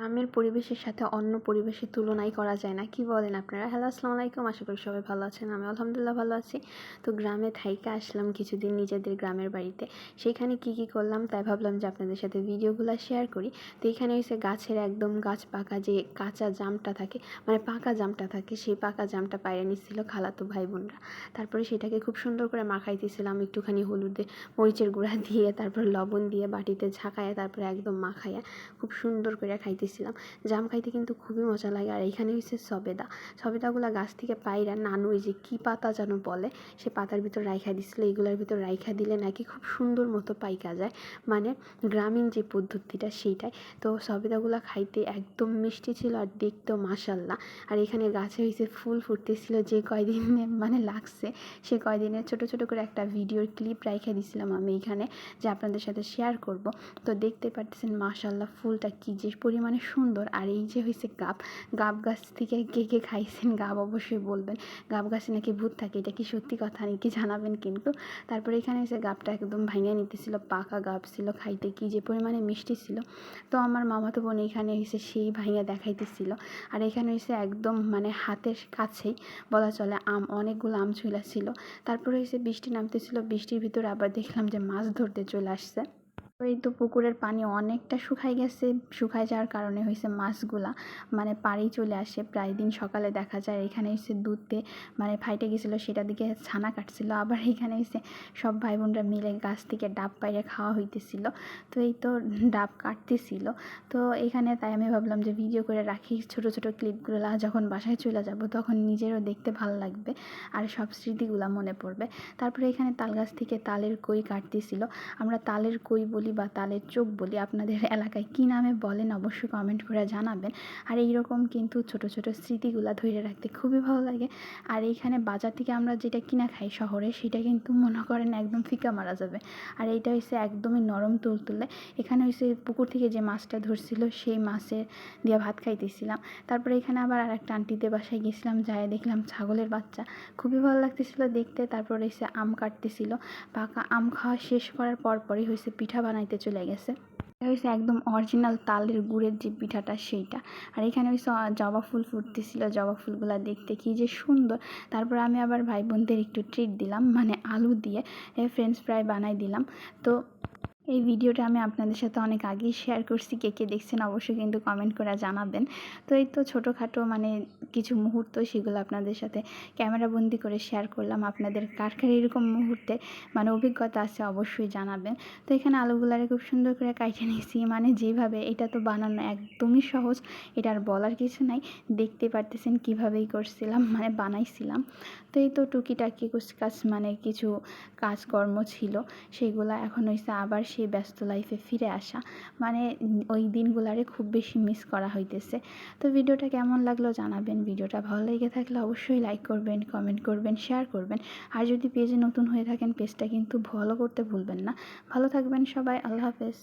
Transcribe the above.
গ্রামের পরিবেশের সাথে অন্য পরিবেশের তুলনাই করা যায় না। কি বলেন আপনারা? হ্যালো আসসালামু আলাইকুম আশা করি সবাই ভালো আছেন। আমি আলহামদুলিল্লাহ ভালো আছি। তো গ্রামে থাইকা আসলাম কিছুদিন নিজেদের গ্রামের বাড়িতে। সেখানে কি কি করলাম তাই ভাবলাম যে আপনাদের সাথে ভিডিওগুলো শেয়ার করি। তো এখানে হয়েছে গাছের একদম গাছ পাকা যে কাঁচা জামটা থাকে মানে পাকা জামটা থাকে, সেই পাকা জামটা পায়রে নিচ্ছিল খালাতো ভাই বোনরা তারপরে সেটাকে খুব সুন্দর করে মাখাইতেছিলাম একটুখানি হলুদে মরিচের গুঁড়া দিয়ে, তারপর লবণ দিয়ে বাটিতে ঝাঁকায়া তারপরে একদম মাখাইয়া খুব সুন্দর করে খাইতেছিলাম জাম খাইতে কিন্তু খুবই মজা লাগে। আর এখানে হচ্ছে সবেদা। সবেদাগুলো গাছ থেকে পাইরা নানু ওই যে কী পাতা যেন বলে, সে পাতার ভিতর রাইখা দিছিল। এইগুলোর ভিতর রাইখা দিলে নাকি খুব সুন্দর মতো পাইকা যায়। মানে গ্রামীণ যে পদ্ধতিটা সেইটাই। তো সবেদাগুলো খাইতে একদম মিষ্টি ছিল আর দেখতেও মাসাল্লাহ আর এখানে গাছে হয়েছে ফুল ফুটতেছিল যে কয়দিন মানে লাগছে, সে কয়দিনের ছোট ছোট করে একটা ভিডিওর ক্লিপ রাইখা দিছিলাম আমি এখানে যে আপনাদের সাথে শেয়ার করব। তো দেখতে পারতেছেন মাসাল্লাহ ফুলটা কী যে পরিমাণে সুন্দর। আর এই যে হয়েছে গাব গাব গাছ থেকে কে কে খাইছেন গাব অবশ্যই বলবেন। গাব গাছে নাকি ভূত থাকে, এটা কি সত্যি কথা নাকি জানাবেন কিন্তু। তারপরে এখানে এসে গাবটা একদম ভাঙিয়ে নিতেছিল, পাকা গাব ছিল, খাইতে কি যে পরিমাণে মিষ্টি ছিল। তো আমার মামাতো বোন এখানে এসে সেই ভাঙিয়া দেখাইতেছিল। আর এখানে এসে একদম মানে হাতের কাছেই বলা চলে আম, অনেকগুলো আম ছিল। তারপরে এসে বৃষ্টি নামতেছিল, বৃষ্টির ভিতরে আবার দেখলাম যে মাছ ধরতে চলে আসছে। এই তো পুকুরের পানি অনেকটা শুকাই গেছে। শুকায় যাওয়ার কারণে হয়েছে মাছগুলা। মানে পাড়েই চলে আসে। প্রায় দিন সকালে দেখা যায় এখানে এসে দুধতে মানে ফাইটে গেছিল, সেটা দিকে ছানা কাটছিল। আবার এখানে এসে সব ভাই বোনরা মিলে গাছ থেকে ডাব পাইরে খাওয়া হইতেছিল। তো এই তো ডাব কাটতেছিল। তো এখানে তাই আমি ভাবলাম যে ভিডিও করে রাখি ছোট ছোট ক্লিপগুলো যখন বাসায় চলে যাব, তখন নিজেরও দেখতে ভালো লাগবে আর সব স্মৃতিগুলো মনে পড়বে। তারপরে এখানে তাল গাছ থেকে তালের কই কাটতেছিল। আমরা তালের কই বলি বা তালের চোখ বলি আপনাদের এলাকায় কী নামে বলেন অবশ্যই কমেন্ট করে জানাবেন। আর এইরকম কিন্তু ছোট ছোট স্মৃতিগুলো ধরে রাখতে খুবই ভালো লাগে। আর এইখানে বাজার থেকে আমরা যেটা কিনা খাই শহরে, সেটা কিন্তু মনে করেন একদম ফিকা মারা যাবে। আর এইটা হচ্ছে একদমই নরম তুলতুলে এখানে হচ্ছে পুকুর থেকে যে মাছটা ধরছিল, সেই মাছের দিয়ে ভাত খাইতেছিলাম। তারপরে এখানে আবার আর একটা আন্টিতে বাসায় গেছিলাম যাই দেখলাম ছাগলের বাচ্চা। খুবই ভালো লাগতেছিল দেখতে। তারপরে এসে আম কাটতেছিল। পাকা আম খাওয়া শেষ করার পর পরই হয়েছে পিঠা বানাইতে চলে গেছে। হয়েছে একদম অরিজিনাল তালের গুড়ের যে পিঠাটা সেইটা। আর এখানে হয়েছে জবা ফুল ফুটতেছিল। জবা ফুলগুলো দেখতে কি যে সুন্দর। তারপর আমি আবার ভাই বোনদের একটু ট্রিট দিলাম মানে আলু দিয়ে ফ্রেঞ্চ ফ্রাই বানাই দিলাম। তো এই ভিডিওটা আমি আপনাদের সাথে অনেক আগেই শেয়ার করছি। কে কে দেখছেন অবশ্যই কিন্তু কমেন্ট করে জানাবেন। তো এই তো ছোটোখাটো মানে কিছু মুহূর্ত সেগুলো আপনাদের সাথে ক্যামেরা বন্দি করে শেয়ার করলাম। আপনাদের কার কার এরকম মুহূর্তে মানে অভিজ্ঞতা আছে অবশ্যই জানাবেন। তো এখানে আলুগুলারে খুব সুন্দর করে কাইটে নিয়েছি। মানে যেভাবে এটা তো বানানো একদমই সহজ, এটা আর বলার কিছু নাই। দেখতে পারতেছেন কীভাবেই করছিলাম মানে বানাইছিলাম। তো এই তো টুকিটাকি কাজ মানে কিছু কাজকর্ম ছিল, সেগুলো এখন হয়েছে আবার সেই ব্যস্ত লাইফে ফিরে আসা। মানে ওই দিনগুলারে খুব বেশি মিস করা হইতেছে। তো ভিডিওটা কেমন লাগল জানাবেন। ভিডিওটা ভালো লেগে থাকলে অবশ্যই লাইক করবেন কমেন্ট করবেন শেয়ার করবেন। আর যদি পেজে নতুন হয়ে থাকেন পেজটা কিন্তু ফলো করতে ভুলবেন না। ভালো থাকবেন সবাই, আল্লাহ হাফেজ।